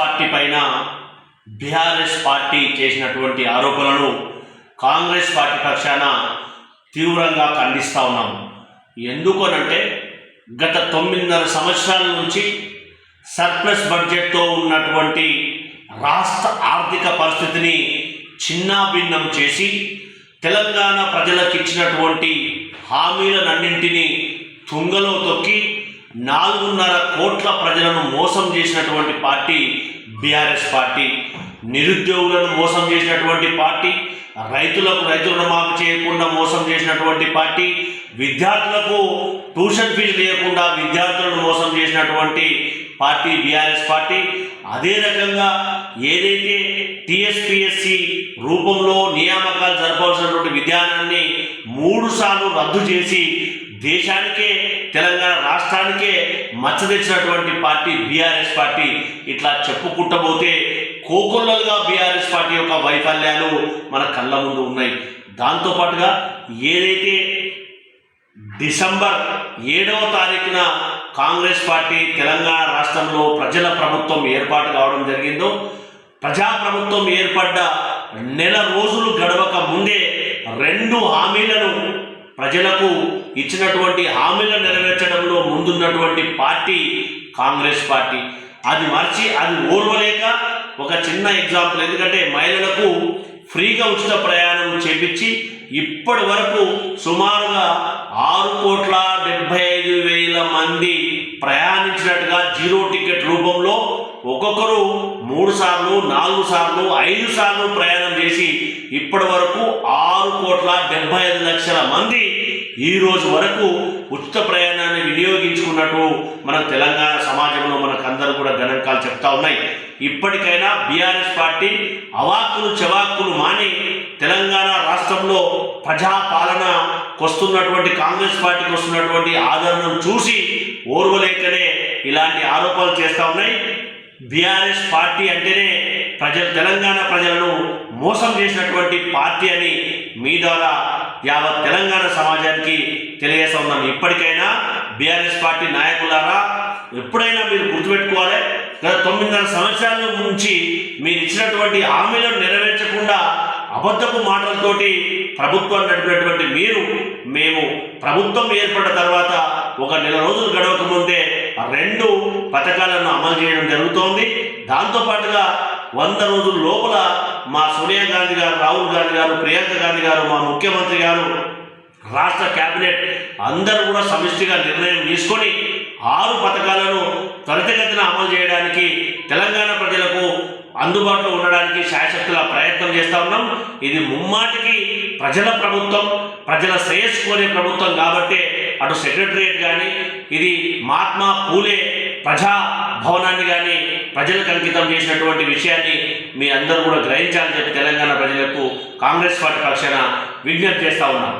Party పైన BRS party చేసినటువంటి ఆరోపణలను కాంగ్రెస్ పార్టీ పక్షాన తీవ్రంగా ఖండిస్తూ ఉన్నాం. ఎందుకనంటే గత తొమ్మిదిన్నర సంవత్సరాల నుంచి సర్ప్లస్ బడ్జెట్తో ఉన్నటువంటి రాష్ట్ర ఆర్థిక పరిస్థితిని చిన్నాభిన్నం చేసి తెలంగాణ ప్రజలకు ఇచ్చినటువంటి హామీలనన్నింటినీ తుంగలో తొక్కి నాలుగున్నర కోట్ల ప్రజలను మోసం చేసినటువంటి పార్టీ బీఆర్ఎస్ పార్టీ నిరుద్యోగులను మోసం చేసినటువంటి పార్టీ రైతులకు రైతు రుణమాఫీ చేయకుండా మోసం చేసినటువంటి పార్టీ విద్యార్థులకు ట్యూషన్ ఫీజు లేకుండా విద్యార్థులను మోసం చేసినటువంటి పార్టీ బీఆర్ఎస్ పార్టీ. అదే రకంగా ఏదైతే టిఎస్పిఎస్సి రూపంలో నియామకాలు జరపాల్సినటువంటి విధానాన్ని మూడు సార్లు రద్దు చేసి దేశానికే తెలంగాణ రాష్ట్రానికే మచ్చ తెచ్చినటువంటి పార్టీ బీఆర్ఎస్ పార్టీ ఇట్లా చెప్పుకుంటబోతే కోకొల్లలుగా బీఆర్ఎస్ పార్టీ యొక్క వైఫల్యాలు మన కళ్ళ ముందు ఉన్నాయి. దాంతోపాటుగా ఏదైతే డిసెంబర్ ఏడవ తారీఖున కాంగ్రెస్ పార్టీ తెలంగాణ రాష్ట్రంలో ప్రజల ప్రభుత్వం ఏర్పాటు కావడం జరిగిందో ప్రజా ప్రభుత్వం ఏర్పడ్డ నెల రోజులు గడవక ముందే రెండు హామీలను ప్రజలకు ఇచ్చినటువంటి హామీలను నెరవేర్చడంలో ముందున్నటువంటి పార్టీ కాంగ్రెస్ పార్టీ. అది మర్చి అది ఓర్వలేక ఒక చిన్న ఎగ్జాంపుల్. ఎందుకంటే మహిళలకు ఫ్రీగా ఉచిత ప్రయాణం చేపించి ఇప్పటి వరకు సుమారుగా ఆరు కోట్ల డెబ్బై ఐదు వేల మంది ప్రయాణించినట్టుగా జీరో టికెట్ రూపంలో ఒక్కొక్కరు మూడు సార్లు నాలుగు సార్లు ఐదు సార్లు ప్రయాణం చేసి ఇప్పటి వరకు ఆరు కోట్ల డెబ్బై ఐదు లక్షల మంది ఈ రోజు వరకు ఉచిత ప్రయాణాన్ని వినియోగించుకున్నట్టు మన తెలంగాణ సమాజంలో మనకు అందరూ కూడా గణాంకాలు చెప్తా ఉన్నాయి. ఇప్పటికైనా బీఆర్ఎస్ పార్టీ అవాక్కులు చెవాక్కులు మాని తెలంగాణ రాష్ట్రంలో ప్రజాపాలన వస్తున్నటువంటి కాంగ్రెస్ పార్టీకి వస్తున్నటువంటి ఆదరణను చూసి ఓర్వలేకనే ఇలాంటి ఆరోపణలు చేస్తూ ఉన్నాయి. బీఆర్ఎస్ పార్టీ అంటేనే ప్రజలు తెలంగాణ ప్రజలను మోసం చేసినటువంటి పార్టీ అని మీ ద్వారా యావత్ తెలంగాణ సమాజానికి తెలియజేస్తా ఇప్పటికైనా బీఆర్ఎస్ పార్టీ నాయకులారా ఎప్పుడైనా మీరు గుర్తుపెట్టుకోవాలి గత తొమ్మిదిన్నర సంవత్సరాల నుంచి మీరు ఇచ్చినటువంటి హామీలను నెరవేర్చకుండా అబద్ధపు మాటలతోటి ప్రభుత్వం నడిపినటువంటి మీరు మేము ప్రభుత్వం ఏర్పడిన తర్వాత ఒక నెల రోజులు గడవక ముందే రెండు పథకాలను అమలు చేయడం జరుగుతోంది. దాంతోపాటుగా వంద రోజుల లోపల మా సోనియా గాంధీ గారు రాహుల్ గాంధీ గారు ప్రియాంక గాంధీ గారు మా ముఖ్యమంత్రి గారు రాష్ట్ర కేబినెట్ అందరూ కూడా సమిష్టిగా నిర్ణయం తీసుకొని ఆరు పథకాలను త్వరితగతిన అమలు చేయడానికి తెలంగాణ ప్రజలకు అందుబాటులో ఉండడానికి శాయశక్తుల ప్రయత్నం చేస్తా ఉన్నాం. ఇది ముమ్మాటికి ప్రజల ప్రభుత్వం ప్రజల శ్రేయస్సు కోరే ప్రభుత్వం కాబట్టి అటు సెక్రటరియట్ కానీ ఇది మహాత్మా పూలే ప్రజా భవనాన్ని కానీ ప్రజలకు అంకితం చేసినటువంటి విషయాన్ని మీ అందరూ కూడా గ్రహించాలని చెప్పి తెలంగాణ ప్రజలకు కాంగ్రెస్ పార్టీ పక్షాన విజ్ఞప్తి చేస్తా ఉన్నాం.